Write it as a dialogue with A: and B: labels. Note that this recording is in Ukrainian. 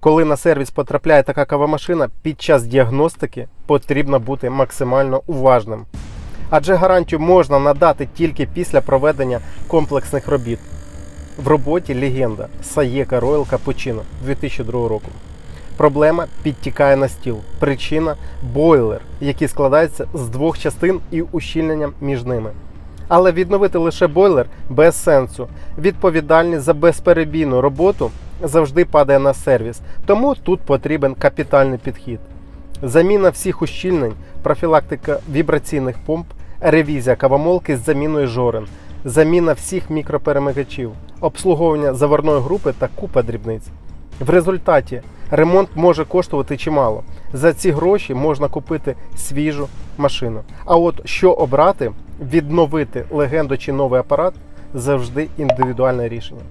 A: Коли на сервіс потрапляє така кавомашина, під час діагностики потрібно бути максимально уважним. Адже гарантію можна надати тільки після проведення комплексних робіт. В роботі легенда Саєка Royal Cappuccino 2002 року. Проблема підтікає на стіл. Причина бойлер, який складається з двох частин і ущільненням між ними. Але відновити лише бойлер без сенсу. Відповідальність за безперебійну роботу завжди падає на сервіс, тому тут потрібен капітальний підхід. Заміна всіх ущільнень, профілактика вібраційних помп, ревізія кавомолки з заміною жорен, заміна всіх мікроперемикачів, обслуговування заварної групи та купа дрібниць. В результаті ремонт може коштувати чимало. За ці гроші можна купити свіжу машину. А от що обрати, відновити легенду чи новий апарат завжди індивідуальне рішення.